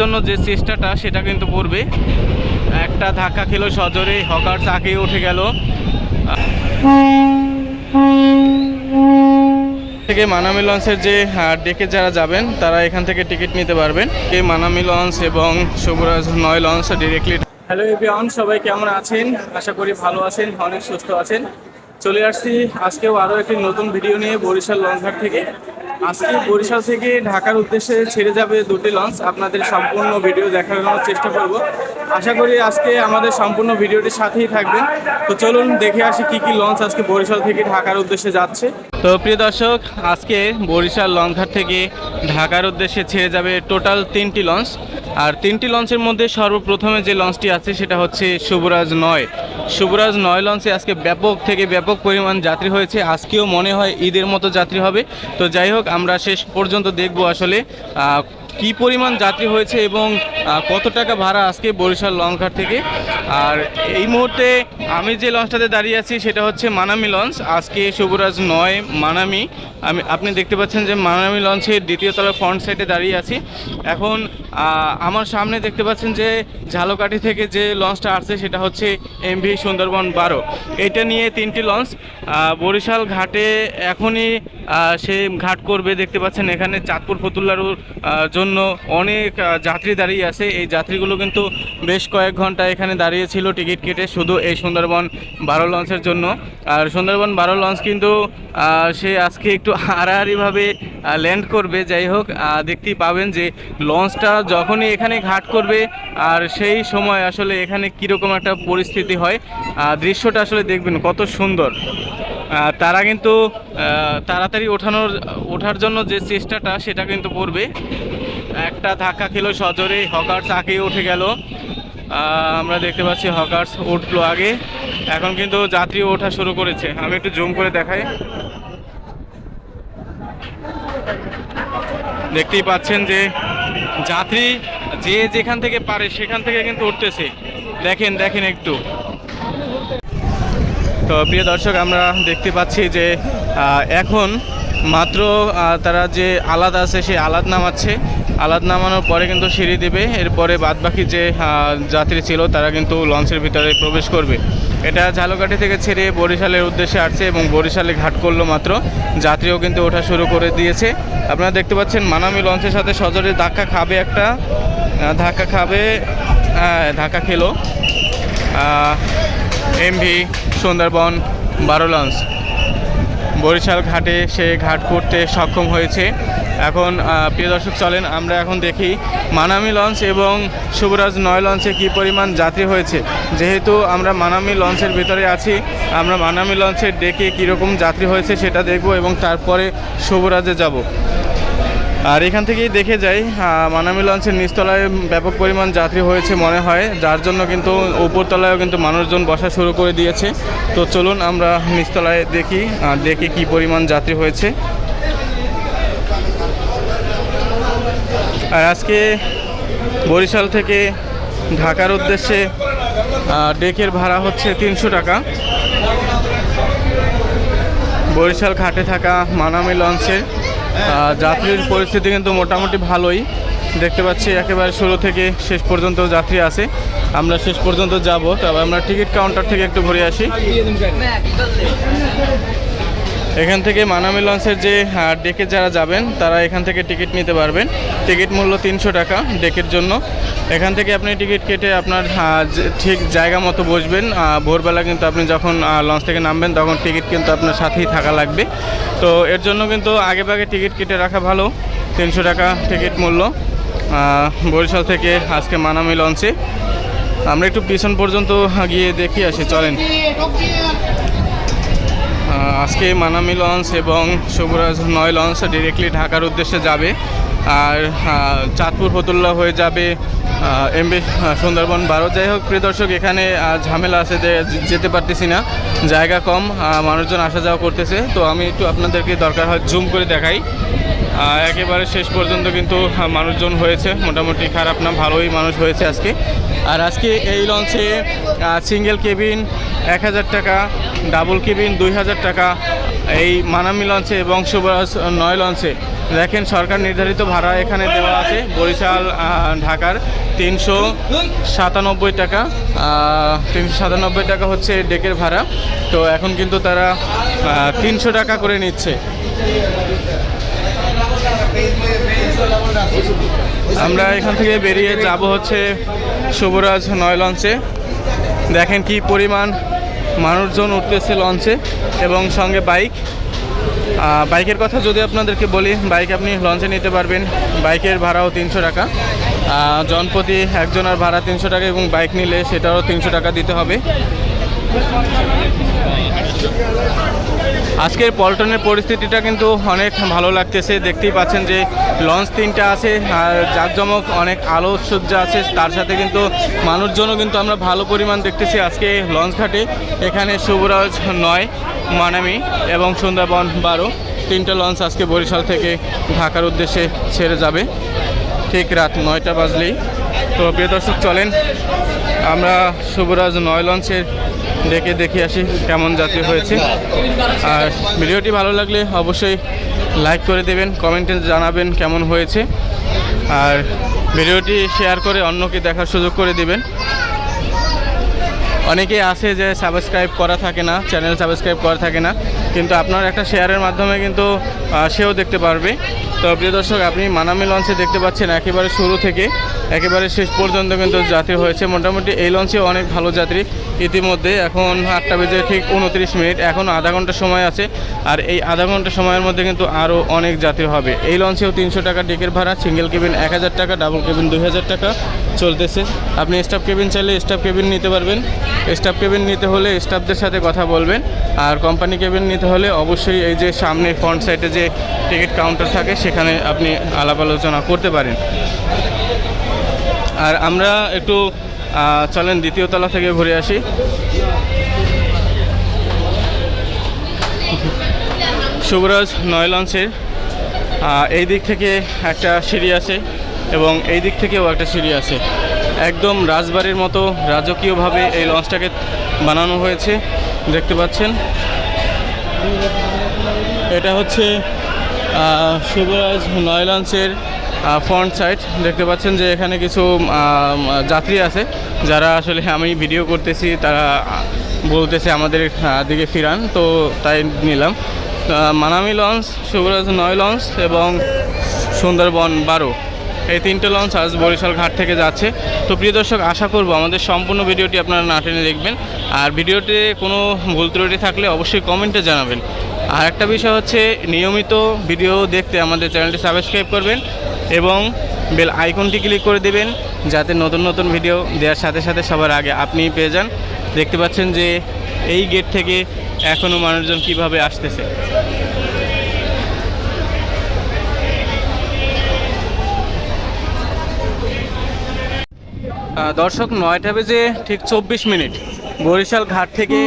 জন্য যে চেষ্টাটা, সেটা কিন্তু পড়বে একটা ধাক্কা খেলো সজোরে, হকার চাকে উঠে গেল। থেকে মানামি লঞ্চের যে ডেকে যারা যাবেন, তারা এখান থেকে টিকিট নিতে পারবেন। এই মানামি লঞ্চ এবং শুভরাজ নয় লঞ্চ ডিরেক্টলি হ্যালো এভরিওয়ান সবাই কেমন আছেন? আশা করি ভালো আছেন, অনেক সুস্থ আছেন। চলে আসছি আজকেও আরও একটি নতুন ভিডিও নিয়ে বরিশাল লঞ্চঘাট থেকে। আজকে বরিশাল থেকে ঢাকার উদ্দেশ্যে ছেড়ে যাবে দুটি লঞ্চ। আপনাদের সম্পূর্ণ ভিডিও দেখানোর চেষ্টা করব। আশা করি আজকে আমাদের সম্পূর্ণ ভিডিওটির সাথেই থাকবেন। তো চলুন দেখে আসি কি কি লঞ্চ আজকে বরিশাল থেকে ঢাকার উদ্দেশ্যে যাচ্ছে। তো প্রিয় দর্শক, আজকে বরিশাল লঞ্চঘাট থেকে ঢাকার উদ্দেশ্যে ছেড়ে যাবে টোটাল তিনটি লঞ্চ আর তিনটি লঞ্চের মধ্যে সর্বপ্রথমে যে লঞ্চটি আছে সেটা হচ্ছে শুভরাজ নয়। শুভরাজ নয় লঞ্চে আজকে ব্যাপক থেকে ব্যাপক পরিমাণ যাত্রী হয়েছে। আজকেও মনে হয় ঈদের মতো যাত্রী হবে। তো যাই হোক, আমরা শেষ পর্যন্ত দেখব আসলে কি পরিমাণ যাত্রী হয়েছে এবং কত টাকা ভাড়া আজকে বরিশাল লঞ্চঘাট থেকে? আর এই মুহূর্তে আমি যে লঞ্চটাতে দাঁড়িয়ে আছি সেটা হচ্ছে মানামি লঞ্চ আজকে শুভরাজ নয় মানামি। আমি আপনি দেখতে পাচ্ছেন যে মানামি লঞ্চের দ্বিতীয় তলার ফ্রন্ট সাইডে দাঁড়িয়ে আছি। এখন আমার সামনে দেখতে পাচ্ছেন যে ঝালকাঠি থেকে যে লঞ্চটা আসছে সেটা হচ্ছে এমভি সুন্দরবন বারো। এটা নিয়ে তিনটি লঞ্চ বরিশাল ঘাটে এখনই সে ঘাট করবে দেখতে পাচ্ছেন এখানে চাঁদপুর ফতুল্লারুর আহ, জন্য অনেক যাত্রী দাঁড়িয়ে আছে। এই যাত্রীগুলো কিন্তু বেশ কয়েক ঘণ্টা এখানে দাঁড়িয়ে ছিল টিকিট কেটে শুধু এই সুন্দরবন বারো লঞ্চের জন্য। আর সুন্দরবন বারো লঞ্চ কিন্তু সে আজকে একটু হারাহারিভাবে ল্যান্ড করবে। যাই হোক দেখতেই পাবেন যে লঞ্চটা যখনই এখানে ঘাট করবে, আর সেই সময় আসলে এখানে কীরকম একটা পরিস্থিতি হয় দৃশ্যটা আসলে দেখবেন কত সুন্দর। তারা কিন্তু তাড়াতাড়ি ওঠানোর, ওঠার জন্য যে চেষ্টাটা, সেটা কিন্তু করবে। একটা ধাক্কা খেলো সজোরে, হকার চাকে উঠে গেল। আমরা দেখতে পাচ্ছি হকার্স উঠল আগে। এখন কিন্তু যাত্রী ওঠা শুরু করেছে। আমি একটু জুম করে দেখাই। দেখতেই পাচ্ছেন যে যাত্রী যে যেখান থেকে পারে সেখান থেকে কিন্তু উঠতেছে। দেখেন দেখেন একটু। তো প্রিয় দর্শক, আমরা দেখতে পাচ্ছি যে এখন মাত্র তারা যে আলাদ আছে সেই আলাদ নামাচ্ছে। আলাদ নামানোর পরে কিন্তু সিঁড়ি দেবে। এরপরে বাদবাকি যে যাত্রী ছিল, তারা কিন্তু লঞ্চের ভিতরে প্রবেশ করবে। এটা ঝালকাঠি থেকে ছেড়ে বরিশালের উদ্দেশ্যে আসছে এবং বরিশালে ঘাট করল মাত্র। যাত্রীও কিন্তু ওঠা শুরু করে দিয়েছে। আপনারা দেখতে পাচ্ছেন, মানামি লঞ্চের সাথে সজোরে ধাক্কা খাবে একটা ধাক্কা খাবে হ্যাঁ ধাক্কা খেলো। এমভি সুন্দরবন বারো লঞ্চ। বরিশাল ঘাটে সে ঘাট করতে সক্ষম হয়েছে। এখন প্রিয় দর্শক, চলেন আমরা এখন দেখি মানামি লঞ্চ এবং শুভরাজ নয় লঞ্চে কি পরিমাণ যাত্রী হয়েছে। যেহেতু আমরা মানামি লঞ্চের ভিতরে আছি, আমরা মানামি লঞ্চের ডেকে কীরকম যাত্রী হয়েছে সেটা দেখব এবং তারপরে শুভরাজে যাব। আর এখান থেকেই দেখে যাই মানামি লঞ্চের নিচতলায় ব্যাপক পরিমাণ যাত্রী হয়েছে মনে হয়, যার জন্য কিন্তু উপরতলায়ও কিন্তু মানুষজন বসা শুরু করে দিয়েছে। তো চলুন আমরা নিচতলায় দেখি দেখি কি পরিমাণ যাত্রী হয়েছে। আর আজকে বরিশাল থেকে ঢাকার উদ্দেশ্যে ডেকের ভাড়া হচ্ছে তিনশো টাকা। বরিশাল ঘাটে থাকা মানামি লঞ্চের যাত্রীর পরিস্থিতি কিন্তু মোটামুটি ভালোই। দেখতে পাচ্ছি একেবারে শুরু থেকে শেষ পর্যন্ত যাত্রী আছে। আমরা শেষ পর্যন্ত যাব, তবে আমরা টিকিট কাউন্টার থেকে একটু ঘুরে আসি। এখান থেকে মানামি লঞ্চের যে ডেকে যারা যাবেন, তারা এখান থেকে টিকিট নিতে পারবেন। টিকিট মূল্য তিনশো টাকা ডেকের জন্য। এখান থেকে আপনি টিকিট কেটে আপনার ঠিক জায়গা মতো বসবেন। ভোরবেলা কিন্তু আপনি যখন লঞ্চ থেকে নামবেন, তখন টিকিট কিন্তু আপনার সাথেই থাকা লাগবে। তো এর জন্য কিন্তু আগে ভাগে টিকিট কেটে রাখা ভালো। তিনশো টাকা টিকিট মূল্য। বরিশাল থেকে আজকে মানামি লঞ্চে। আমরা একটু পিছন পর্যন্ত গিয়ে দেখি আসি, চলেন। আজকে মানামি লঞ্চ এবং শুভরাজ নয় লঞ্চ ডিরেক্টলি ঢাকার উদ্দেশ্যে যাবে। আর চাঁদপুর ফতুল্লা হয়ে যাবে এমবি সুন্দরবন বারো। যাই হোক, প্রিয় দর্শক, এখানে ঝামেলা আছে, যে, যেতে পারতেছি না। জায়গা কম মানুষজন আসা যাওয়া করতেছে। তো আমি একটু আপনাদেরকে দরকার হয় জুম করে দেখাই। একেবারে শেষ পর্যন্ত কিন্তু মানুষজন হয়েছে। মোটামুটি খারাপ না, ভালোই মানুষ হয়েছে আজকে। আর আজকে এই লঞ্চে সিঙ্গেল কেবিন এক হাজার টাকা ডাবল কেবিন দুই হাজার টাকা। এই মানামি লঞ্চে এবং শুভরাজ নয় লঞ্চে। দেখেন, সরকার নির্ধারিত ভাড়া এখানে দেওয়া আছে। বরিশাল ঢাকার তিনশো সাতানব্বই টাকা। তিনশো সাতানব্বই টাকা হচ্ছে ডেকের ভাড়া। তো এখন কিন্তু তারা তিনশো টাকা করে নিচ্ছে। আমরা এখান থেকে বেরিয়ে যাব হচ্ছে শুভরাজ নয় লঞ্চে। দেখেন কি পরিমাণ মানুষজন উঠতেছে লঞ্চে এবং সঙ্গে বাইক। বাইকের কথা যদি আপনাদেরকে বলি, বাইক আপনি লঞ্চে নিতে পারবেন। বাইকের ভাড়াও তিনশো টাকা। জনপ্রতি একজনের ভাড়া তিনশো টাকা এবং বাইক নিলে সেটাও তিনশো টাকা দিতে হবে। আজকের পল্টনের পরিস্থিতিটা কিন্তু অনেক ভালো লাগতেছে। দেখতেই পাচ্ছেন যে লঞ্চ তিনটা আছে, আর জাঁকজমক অনেক আলো সজ্জা আছে। তার সাথে কিন্তু মানুষজনও কিন্তু আমরা ভালো পরিমাণ দেখতেছি আজকে লঞ্চ ঘাটে। এখানে শুভরাজ নয়, মানামি এবং সুন্দরবন বারো। তিনটা লঞ্চ আজকে বরিশাল থেকে ঢাকার উদ্দেশ্যে ছেড়ে যাবে। ঠিক রাত নয়টা বাজলেই। তো প্রিয় দর্শক, চলেন। আমরা শুভরাজ নয় লঞ্চের ডেকে দেখে আসি কেমন জাতীয় হয়েছে। আর ভিডিওটি ভালো লাগলে অবশ্যই লাইক করে দেবেন, কমেন্টে জানাবেন কেমন হয়েছে। আর ভিডিওটি শেয়ার করে অন্যকে দেখার সুযোগ করে দিবেন। অনেকেই আছে যে সাবস্ক্রাইব করা থাকে না চ্যানেল সাবস্ক্রাইব করা থাকে না, কিন্তু আপনার একটা শেয়ারের মাধ্যমে কিন্তু সেও দেখতে পারবে। তো প্রিয় দর্শক, আপনি মানামি লঞ্চে দেখতে পাচ্ছেন একেবারে শুরু থেকে, একেবারে শেষ পর্যন্ত কিন্তু যাত্রী হয়েছে। মোটামুটি এই লঞ্চে অনেক ভালো যাত্রী ইতিমধ্যে। এখন আটটা বেজে ঠিক উনত্রিশ মিনিট, এখন আধা ঘণ্টা সময় আছে, আর এই আধা ঘণ্টা সময়ের মধ্যে কিন্তু আরও অনেক যাত্রী হবে। এই লঞ্চেও তিনশো টাকা টিকিট ভাড়া সিঙ্গেল কেবিন এক হাজার টাকা ডাবল কেবিন দুই হাজার টাকা চলতেছে। আপনি স্টাফ কেবিন চাইলে স্টাফ কেবিন নিতে পারবেন। স্টাফ কেবিন নিতে হলে স্টাফদের সাথে কথা বলবেন। আর কোম্পানি কেবিন নিতে হলে অবশ্যই এই যে সামনে ফ্রন্ট সাইডে যে টিকিট কাউন্টার থাকে, সেখানে আপনি আলাপ আলোচনা করতে পারেন। আর আমরা একটু চলেন দ্বিতীয় তলা থেকে ঘুরে আসি। শুভরাজ নয় লঞ্চের এই দিক থেকে একটা সিঁড়ি আছে। এবং এই দিক থেকেও একটা সিঁড়ি আছে। একদম রাজবাড়ির মতো রাজকীয়ভাবে এই লঞ্চটাকে বানানো হয়েছে দেখতে পাচ্ছেন। এটা হচ্ছে আহ, শুভরাজ নয় লঞ্চের ফ্রন্ট সাইড দেখতে পাচ্ছেন যে এখানে কিছু যাত্রী আছে যারা আসলে আমি ভিডিও করতেছি তারা বলতেছে আমাদের দিকে ফিরান। তো তাই নিলাম। মানামি লঞ্চ শুভরাজ নয় লঞ্চ এবং সুন্দরবন বারো। এই তিনটে লঞ্চ আজ বরিশাল ঘাট থেকে যাচ্ছে। তো প্রিয় দর্শক, আশা করব আমাদের সম্পূর্ণ ভিডিওটি আপনারা না টেনে দেখবেন। আর ভিডিওতে কোনো ভুল ত্রুটি থাকলে অবশ্যই কমেন্টে জানাবেন। আর একটা বিষয় হচ্ছে, নিয়মিত ভিডিও দেখতে আমাদের চ্যানেলটি সাবস্ক্রাইব করবেন এবং বেল আইকনটি ক্লিক করে দেবেন, যাতে নতুন নতুন ভিডিও দেওয়ার সাথে সাথে সবার আগে আপনি পেয়ে যান। দেখতে পাচ্ছেন যে এই গেট থেকে এখনও মানুষজন কীভাবে আসতেছে। দর্শক, নয়টা বেজে ঠিক চব্বিশ মিনিট। বরিশাল ঘাট থেকে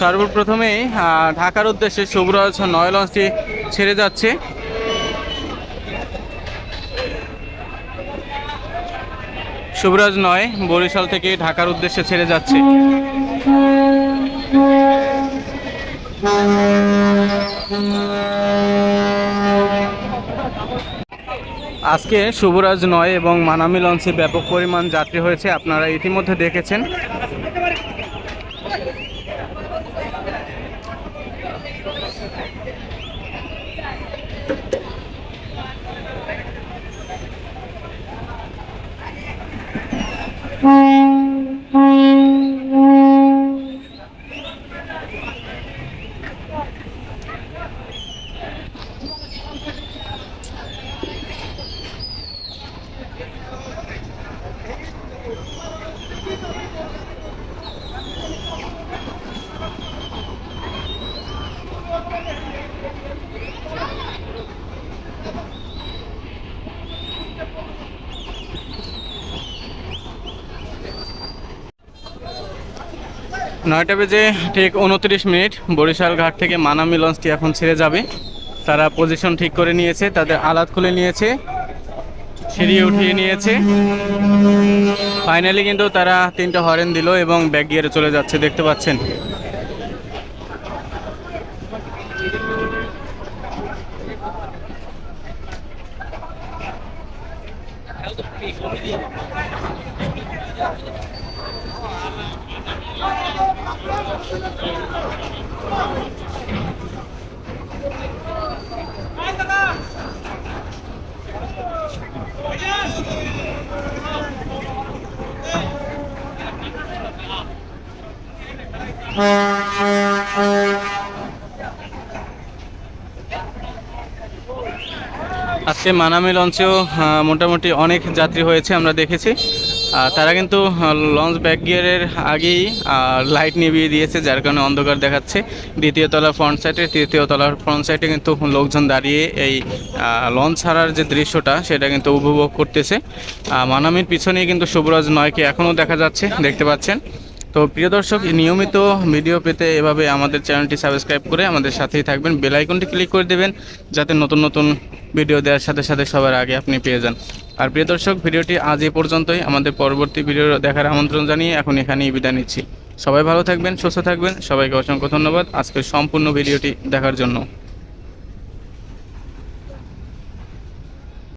সর্বপ্রথমে ঢাকার উদ্দেশ্যে শুভরাজ নয় লঞ্চটি ছেড়ে যাচ্ছে। শুভরাজ নয়, বরিশাল থেকে ঢাকার উদ্দেশ্যে ছেড়ে যাচ্ছে। আজকে শুভরাজ নয় এবং মানামি লঞ্চে ব্যাপক পরিমাণ যাত্রী হয়েছে আপনারা ইতিমধ্যে দেখেছেন। mm-hmm. নয়টা বেজে ঠিক উনত্রিশ মিনিট বরিশাল ঘাট থেকে মানামি লঞ্চটি এখন ছেড়ে যাবে। তারা পজিশন ঠিক করে নিয়েছে, তাদের আলাদ খুলে নিয়েছে, সিঁড়ি উঠিয়ে নিয়েছে। ফাইনালি কিন্তু তারা তিনটা হরেন দিল এবং ব্যাগ গিয়ে চলে যাচ্ছে, দেখতে পাচ্ছেন। আজকে মানামি লঞ্চেও মোটামুটি অনেক যাত্রী হয়েছে আমরা দেখেছি। তারা কিন্তু লঞ্চ ব্যাক গিয়ারের আগেই লাইট নিভিয়ে দিয়েছে, যার কারণে অন্ধকার দেখাচ্ছে। দ্বিতীয় তলার ফ্রন্ট সাইডে তৃতীয় তলার ফ্রন্ট সাইডে কিন্তু লোকজন দাঁড়িয়ে এই লঞ্চ ছাড়ার যে দৃশ্যটা, সেটা কিন্তু উপভোগ করতেছে। মানামির পিছনেই কিন্তু শুভরাজ নয়কে এখনও দেখা যাচ্ছে, দেখতে পাচ্ছেন। তো প্রিয় দর্শক নিয়মিত ভিডিও পেতে এভাবে আমাদের চ্যানেলটি সাবস্ক্রাইব করে আমাদের সাথেই থাকবেন। বেল আইকনটি ক্লিক করে দেবেন, যাতে নতুন নতুন ভিডিও দেওয়ার সাথে সাথে সবার আগে আপনি পেয়ে যান। আর প্রিয় দর্শক, ভিডিওটি আজ এ পর্যন্তই। আমাদের পরবর্তী ভিডিও দেখার আমন্ত্রণ জানিয়ে এখন এখানেই বিদায় নিচ্ছি। সবাই ভালো থাকবেন, সুস্থ থাকবেন। সবাইকে অসংখ্য ধন্যবাদ আজকের সম্পূর্ণ ভিডিওটি দেখার জন্য।